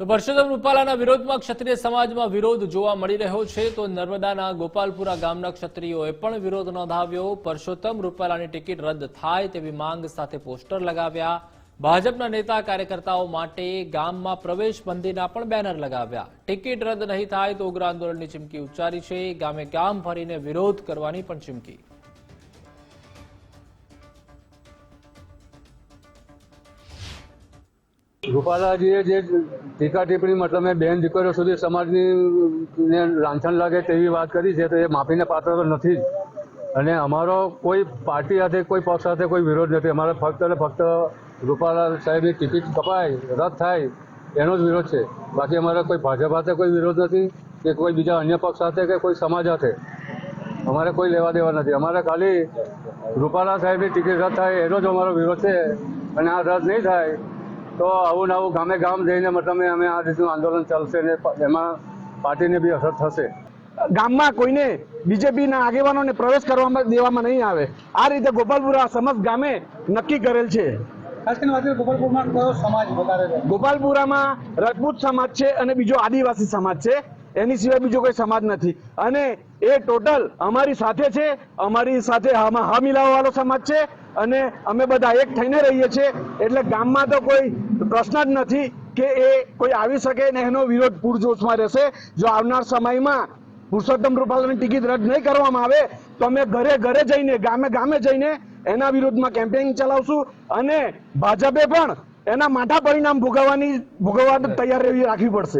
તો પરસોત્તમ રૂપાલાના વિરોધમાં ક્ષત્રિય સમાજમાં વિરોધ જોવા મળી રહ્યો છે, તો નર્મદાના ગોપાલપુરા ગામના ક્ષત્રિયોએ પણ વિરોધ નોંધાવ્યો. પરસોત્તમ રૂપાલાની ટિકિટ રદ થાય તેવી માંગ સાથે પોસ્ટર લગાવ્યા. ભાજપના નેતા કાર્યકર્તાઓ માટે ગામમાં પ્રવેશ બંધીના પણ બેનર લગાવ્યા. ટિકિટ રદ નહીં થાય તો ઉગ્ર આંદોલનની ચીમકી ઉચ્ચારી છે. ગામે ગામ ફરીને વિરોધ કરવાની પણ ચીમકી. રૂપાલાજીએ જે ટીકા ટિપ્પણી મતલબ મેં બેન દીકરીઓ સુધી સમાજની ને લાંછન લાગે તેવી વાત કરી છે, તો એ માફીને પાત્ર તો નથી જ. અને અમારો કોઈ પાર્ટી સાથે, કોઈ પક્ષ સાથે કોઈ વિરોધ નથી. અમારે ફક્ત અને ફક્ત રૂપાલા સાહેબની ટિકિટ કપાય, રદ થાય, એનો જ વિરોધ છે. બાકી અમારે કોઈ ભાજપ સાથે કોઈ વિરોધ નથી, કે કોઈ બીજા અન્ય પક્ષ સાથે કે કોઈ સમાજ સાથે. અમારે કોઈ લેવા દેવા નથી. અમારે ખાલી રૂપાલા સાહેબની ટિકિટ રદ થાય, એનો જ અમારો વિરોધ છે. અને આ રદ નહીં થાય તો આવું નવું ગામે ગામ જઈને મતલબ અમે આ રીતનું આંદોલન ચાલશે ને એમાં પાર્ટીને બી અસર થશે. ગામમાં કોઈને બીજેપીના આગેવાનોને પ્રવેશ કરવામાં દેવામાં નહીં આવે. આ રીતે ગોપાલપુરા સમસ્ત ગામે નક્કી કરેલ છે. ખાસ કરીને વાત ગોપાલપુરમાં કયો સમાજ ગોપાલપુરામાં રાજપૂત સમાજ છે અને બીજો આદિવાસી સમાજ છે. એની સિવાય બીજો કોઈ સમાજ નથી. અને એ ટોટલ અમારી સાથે છે, અમારી સાથે હા મિલાવવાળો સમાજ છે અને અમે બધા એક થઈને રહીએ છીએ. એટલે ગામમાં તો કોઈ પ્રશ્ન જ નથી કે એ કોઈ આવી શકે ને એનો વિરોધ પૂરજોશમાં રહેશે. જો આવનાર સમયમાં પુરુષોત્તમ રૂપાલાની ટિકિટ રદ નહીં કરવામાં આવે, તો અમે ઘરે ઘરે જઈને, ગામે ગામે જઈને એના વિરોધમાં કેમ્પેઇન ચલાવશું અને ભાજપે પણ એના માઠા પરિણામ ભોગવવાની ભોગવવા તૈયાર રહેવી રાખવી પડશે.